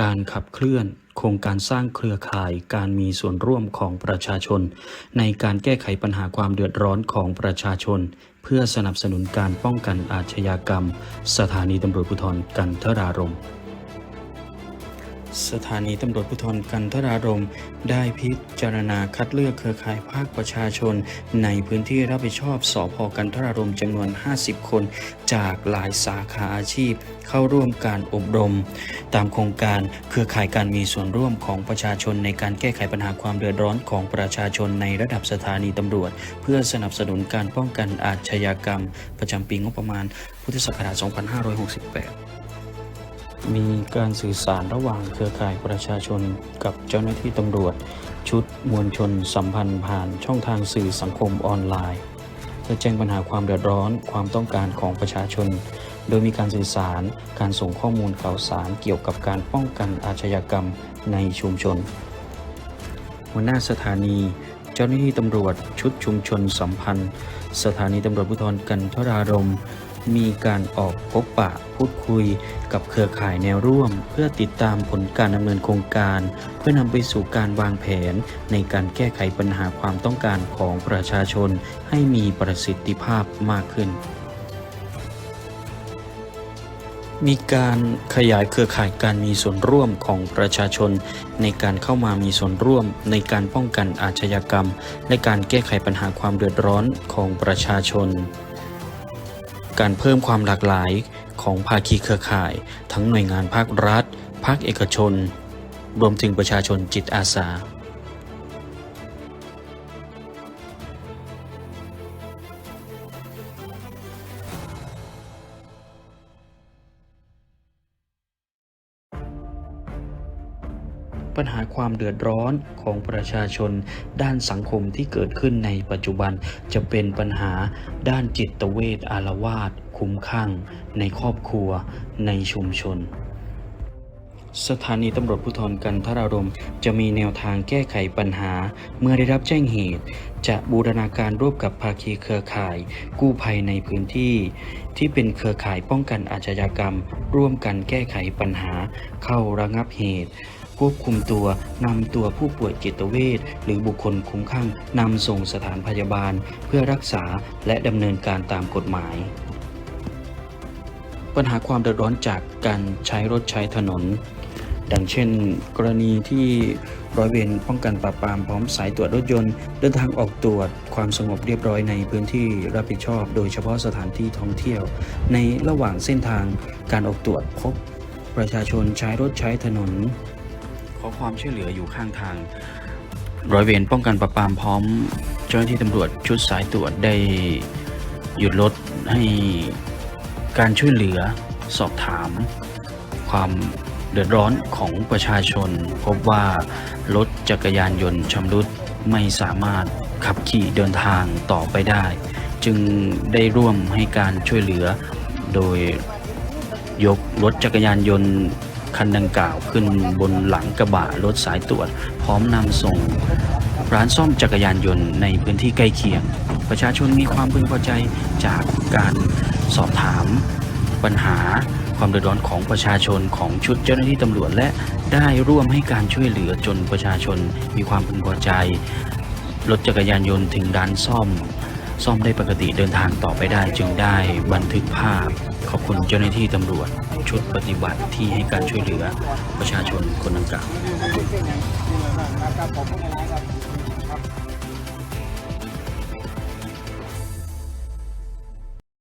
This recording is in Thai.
การขับเคลื่อนโครงการสร้างเครือข่ายการมีส่วนร่วมของประชาชน ในการแก้ไขปัญหาความเดือดร้อนของประชาชน เพื่อสนับสนุนการป้องกันอาชญากรรม สถานีตำรวจภูธรกันทรารม สถานีตำรวจภูธรกันทรารม ได้พิจารณาคัดเลือกเครือข่ายภาคประชาชน ในพื้นที่รับผิดชอบสอพกันทรารมจำนวน 50 คน จากหลายสาขาอาชีพ เข้าร่วมการอบรม ตามโครงการเครือข่ายการมีส่วนร่วมของประชาชนในการแก้ไขปัญหาความเดือดร้อนของประชาชนในระดับสถานีตำรวจ เพื่อสนับสนุนการป้องกันอาชญากรรม ประจำปีงบประมาณพุทธศักราช 2568 มีการสื่อสารระหว่างเครือข่ายประชาชน กับเจ้าหน้าที่ตำรวจ ชุดมวลชนสัมพันธ์ผ่านช่องทางสื่อสังคมออนไลน์เพื่อแจ้งปัญหาความเดือดร้อนความต้องการของประชาชน โดยมีการสื่อสารการส่งข้อมูลข่าวสารเกี่ยวกับการป้องกันอาชญากรรมในชุมชน หัวหน้าสถานี เจ้าหน้าที่ตำรวจชุดชุมชนสัมพันธ์ สถานีตำรวจภูธรกันทรารม มีการออกพบปะพูดคุยกับเครือข่ายแนวร่วม เพื่อติดตามผลการดำเนินโครงการ เพื่อนำไปสู่การวางแผน ในการแก้ไขปัญหาความต้องการของประชาชน ให้มีประสิทธิภาพมากขึ้น มีการขยายเครือข่ายการมีส่วนร่วมของประชาชน ในการเข้ามามีส่วนร่วม ในการป้องกันอาชญากรรม และการแก้ไขปัญหาความเดือดร้อนของประชาชน การเพิ่มความหลากหลายของภาคีเครือข่าย ทั้งหน่วยงานภาครัฐ ภาคเอกชน รวมถึงประชาชนจิตอาสา ปัญหาความเดือดร้อนของประชาชน ด้านสังคมที่เกิดขึ้นในปัจจุบันจะเป็นปัญหาด้านจิตเวชอารวาสคุ้มข้างในครอบครัว ในชุมชน สถานีตำรวจภูธรกันทรารมจะมีแนวทางแก้ไขปัญหา เมื่อได้รับแจ้งเหตุ จะบูรณาการร่วมกับภาคีเครือข่าย กู้ภัยในพื้นที่ ที่เป็นเครือข่ายป้องกันอาชญากรรม ร่วมกันแก้ไขปัญหา เข้าระงับเหตุ ควบคุมตัวนำตัวผู้ป่วยจิตเวชหรือบุคคลคุ้มข้างนำส่งสถานพยาบาล เพื่อรักษาและดำเนินการตามกฎหมาย ปัญหาความเดือดร้อนจากการใช้รถใช้ถนนดังเช่น กรณีที่ร้อยเวรป้องกันปราบปรามพร้อมสายตรวจรถยนต์ เดินทางออกตรวจความสงบเรียบร้อยในพื้นที่รับผิดชอบ โดยเฉพาะสถานที่ท่องเที่ยว ในระหว่างเส้นทางการออกตรวจพบ ประชาชนใช้รถใช้ถนน อความช่วยเหลืออยู่ข้างทาง ร้อยเวรป้องกันปราบปรามพร้อม เจ้าหน้าที่ตำรวจชุดสายตรวจได้หยุดรถให้การช่วยเหลือสอบถาม ความเดือดร้อนของประชาชน พบว่ารถจักรยานยนต์ชำรุดไม่สามารถขับขี่เดินทางต่อไปได้ จึงได้ร่วมให้การช่วยเหลือ โดยยกรถจักรยานยนต์ คันดังกล่าวขึ้นบนหลังกระบะรถสายตรวจ พร้อมนำส่งร้านซ่อมจักรยานยนต์ในพื้นที่ใกล้เคียง ประชาชนมีความพึงพอใจจากการสอบถามปัญหาความเดือดร้อนของประชาชนของชุดเจ้าหน้าที่ตำรวจและได้ร่วมให้การช่วยเหลือจนประชาชนมีความพึงพอใจ รถจักรยานยนต์ถึงร้านซ่อม ซ่อมได้ปกติเดินทางต่อไปได้จึงได้บันทึกภาพ ขอบคุณเจ้าหน้าที่ตำรวจชุดปฏิบัติที่ให้การช่วยเหลือประชาชนคนดังกล่าว